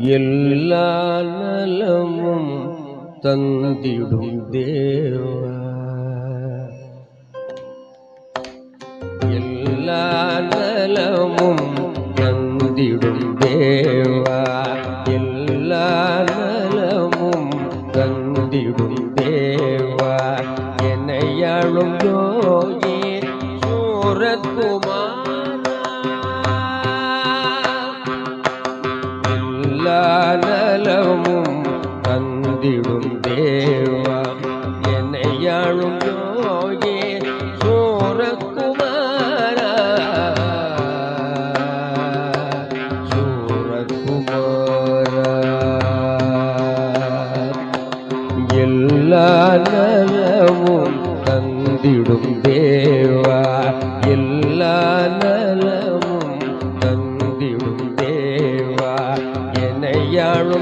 எல்லா நலமும் தந்திடும் தேவா. எல்லா நலமும் தந்திடும் தேவா. எல்லா நலமும் தந்திடும் தேவா. என்னையாளும் யோகி சூரத்குமாரா எல்லா தந்திடும் தேவா. என்னையாளும் யோகே சூரக்குமார சூரக்குமார எல்லா நலமும் தந்திடும் தேவா.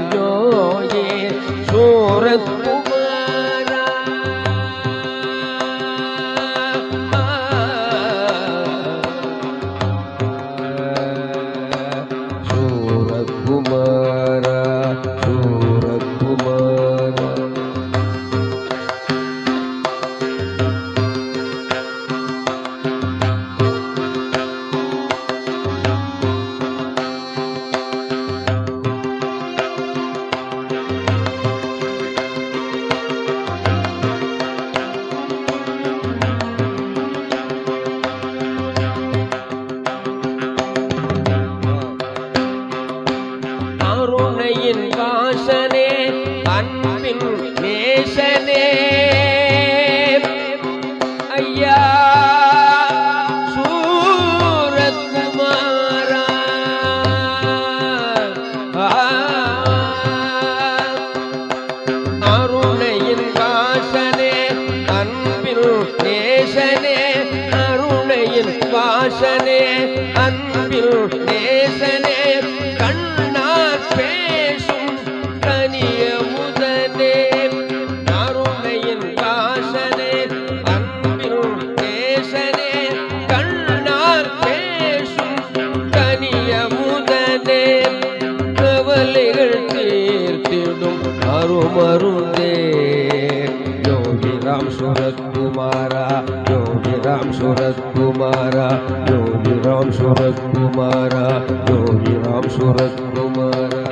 என்னையாளும் யோகி அன்பின் நேசனே. ஐயா சூரத்குமாரா. அருணையின் வாசனே அன்பின் நேசனே. அருணையின் வாசனே அன்பில் நேசனே. தீர்த்திடும் அருமருந்தே யோகி ராம் சுரத்குமாரா யோகி ராம் சுரத்குமாரா யோகி ராம் சுரத்குமாரா யோகி ராம் சுரத்குமாரா